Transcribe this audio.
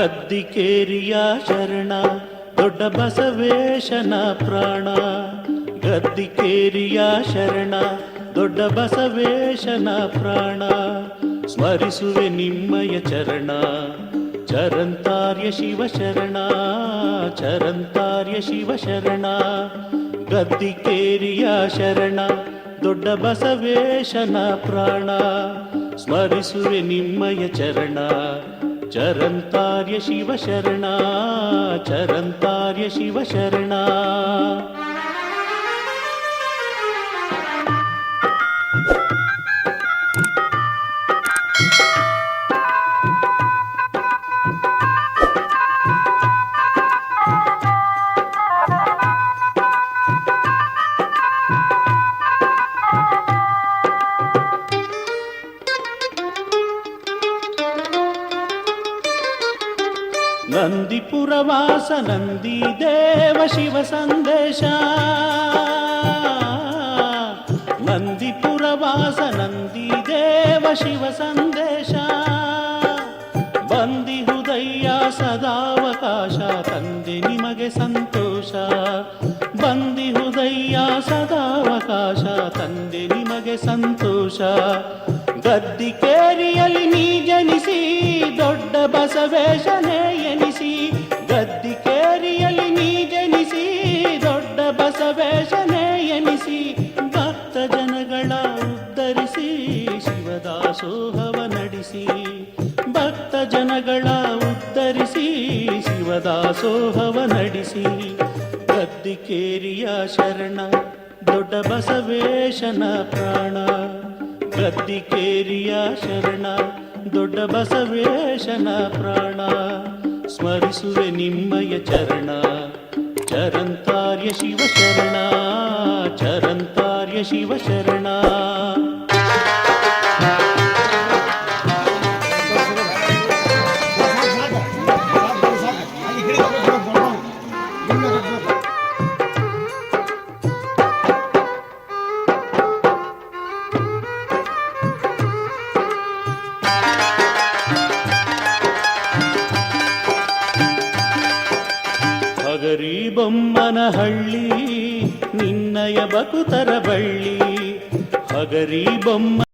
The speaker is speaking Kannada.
ಗದ್ದಿಕೇರಿಯ ಶರಣ, ದೊಡ್ಡ ಬಸವೇಶನ ಪ್ರಾಣ. ಗದ್ದಿಕೇರಿಯ ಶರಣ, ದೊಡ್ಡ ಬಸವೇಶನ ಪ್ರಾಣ. ಸ್ಮರಿಸುವೆ ನಿಮ್ಮಯ ಚರಣ, ಚರಂತಾರ್ಯ ಶಿವ ಶರಣ ಚರಂತಾರ್ಯ ಶಿವ ಶರಣ ಗದ್ದಿಕೇರಿಯ ಶರಣ, ದೊಡ್ಡ ಬಸವೇಶನ ಪ್ರಾಣ. ಸ್ಮರಿಸುವೆ ನಿಮ್ಮಯ ಚರಣ ಚರಂತಾರ್ಯ ಶಿವ ಶರಣ ಚರಂತಾರ್ಯ ನಂದಿಪುರವಾಸ ನಂದಿ ದೇವ ಶಿವ ಸಂದೇಶ. ನಂದಿಪುರವಾಸ ನಂದಿ ದೇವ ಶಿವ ಸಂದೇಶ. ಬಂದಿಹುದಯ್ಯ ಸದಾವಕಾಶ, ತಂದೆ ನಿಮಗೆ ಸಂತೋಷ. ಬಂದಿ ಹೃದಯ ಸದಾವಕಾಶ, ತಂದೆ ನಿಮಗೆ ಸಂತೋಷ. ಗದ್ದಿಕೇರಿಯಲ್ಲಿ ನೀ ಜನಿಸಿ ಬಸವೇಶನೇ ಎನಿಸಿ, ಗದ್ದಿಕೇರಿಯಲ್ಲಿ ನೀ ಜನಿಸಿ, ದೊಡ್ಡ ಬಸವೇಶನೇ ಎನಿಸಿ, ಭಕ್ತ ಜನಗಳ ಉದ್ಧರಿಸಿ, ಶಿವದಾಸೋಹವ ನಡೆಸಿ, ಭಕ್ತ ಜನಗಳ ಉದ್ಧರಿಸಿ, ಶಿವದಾಸೋಹವ ನಡೆಸಿ, ಗದ್ದಿಕೇರಿಯ ಶರಣ, ದೊಡ್ಡ ಬಸವೇಶನ ಪ್ರಾಣ. ಗದ್ದಿಕೇರಿಯ ಶರಣ ದೊಡ್ಡ ಬಸವೇಶನ ಪ್ರಾಣ. ಸ್ಮರಿಸುವೆ ನಿಮ್ಮಯ ಚರಣ ಚರಂತಾರ್ಯ ಶಿವ ಶರಣ ಚರಂತಾರ್ಯ ಶಿವ ಶರಣ ಹಗರಿ ಬೊಮ್ಮನ ಹಳ್ಳಿ ನಿನ್ನಯ ಬಕುತರ ಬಳ್ಳಿ ಹಗರಿ ಬೊಮ್ಮ